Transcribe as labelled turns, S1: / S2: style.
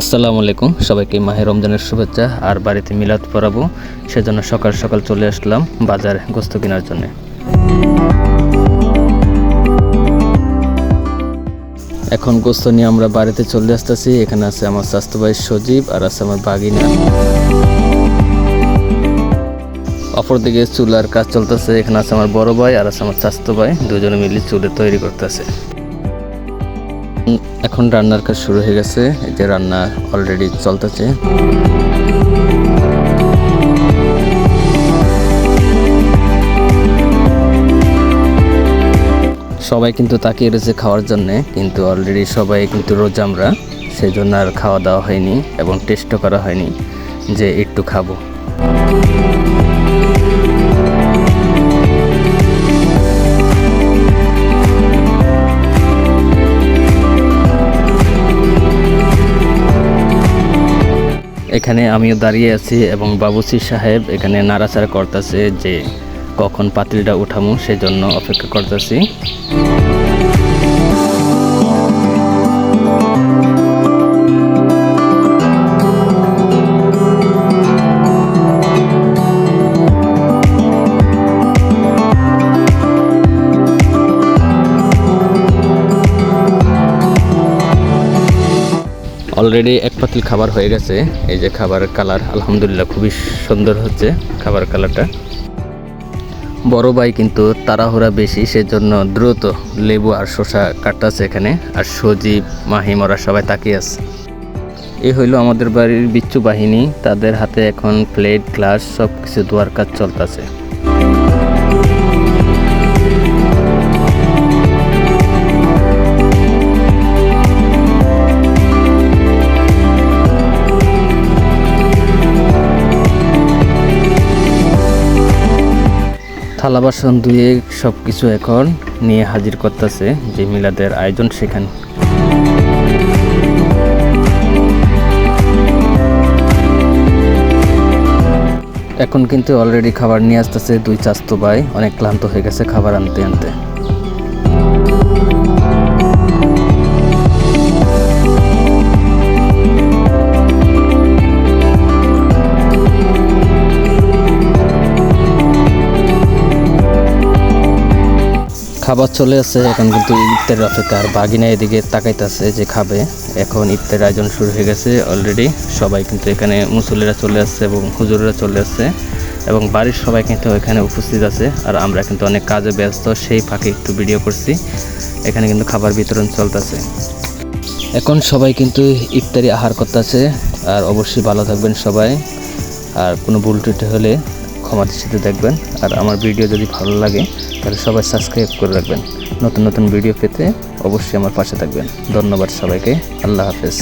S1: আসসালামু আলাইকুম। সবাইকে মাহে রমজানের শুভেচ্ছা আর বাড়িতে মিলাদ পড়াবো। সেজন্য সকাল সকাল চলে আসলাম বাজারে গোস্ত কেনার জন্য। এখন গোস্ত নিয়ে আমরা বাড়িতে চলে আসতেছি। এখানে আছে আমার স্বাস্থ্য ভাই সজীব আর আছে আমার বাগিনা। অপরদিকে চুলার কাজ চলতেছে। এখানে আছে আমার বড় ভাই আর আছে আমার স্বাস্থ্য ভাই দুজনে মিলে চুলে তৈরি করতেছে। এখন রান্নার কাজ শুরু হয়ে গেছে। এই যে রান্না অলরেডি চলতেছে। সবাই কিন্তু তাকিয়ে রয়েছে খাওয়ার জন্য, কিন্তু অলরেডি সবাই কিন্তু রোজ আমরা সেই জন্য আর খাওয়া দাওয়া হয়নি এবং টেস্টও করা হয়নি যে একটু খাব। এখানে আমিও দাঁড়িয়ে আছি এবং বাবুসি সাহেব এখানে নাড়াচাড়া করতেছে যে কখন পাতিলটা উঠামু সেজন্য অপেক্ষা করতেছি। অলরেডি এক পাতিল খাবার হয়ে গেছে। এই যে খাবারের কালার আলহামদুলিল্লাহ খুবই সুন্দর হচ্ছে খাবার কালারটা। বড় ভাই কিন্তু তাড়াহুড়া বেশি, সেজন্য দ্রুত লেবু আর শসা কাটতেছে এখানে। আর সজীব মাহিম ওরা সবাই তাকিয়ে আছে। এই হইল আমাদের বাড়ির বিচ্ছু বাহিনী। তাদের হাতে এখন প্লেট গ্লাস সব কিছু ধোয়ার কাজ চলতেছে। থালা বাসন ধুয়ে সব কিছু এখন নিয়ে হাজির করতেছে যে মিলাদের আয়োজন সেখানে। এখন কিন্তু অলরেডি খাবার নিয়ে আসতেছে দুই চাস্তো ভাই, অনেক ক্লান্ত হয়ে গেছে খাবার আনতে আনতে। খাবার চলে আসে, এখন কিন্তু ইফতারের অপেক্ষা। আর বাগিনা এদিকে তাকাইতেছে যে খাবে। এখন ইফতারের আয়োজন শুরু হয়ে গেছে অলরেডি সবাই কিন্তু এখানে মুসল্লিরা চলে আসছে এবং হুজুররা চলে আসছে। এবং বাড়ির সবাই কিন্তু এখানে উপস্থিত আছে। আর আমরা কিন্তু অনেক কাজে ব্যস্ত, সেই ফাঁকে একটু ভিডিও করছি। এখানে কিন্তু খাবার বিতরণ চলতেছে। এখন সবাই কিন্তু ইফতারি আহার করতেছে। আর অবশ্যই ভালো থাকবেন সবাই। আর কোনো ভুল টুটি হলে ক্ষমা দৃষ্টিতে দেখবেন আর আমার ভিডিও যদি ভালো লাগে, তাহলে সবাই সাবস্ক্রাইব করে রাখবেন। নতুন নতুন ভিডিও পেতে অবশ্যই আমার পাশে থাকবেন। ধন্যবাদ সবাইকে। আল্লাহ হাফেজ।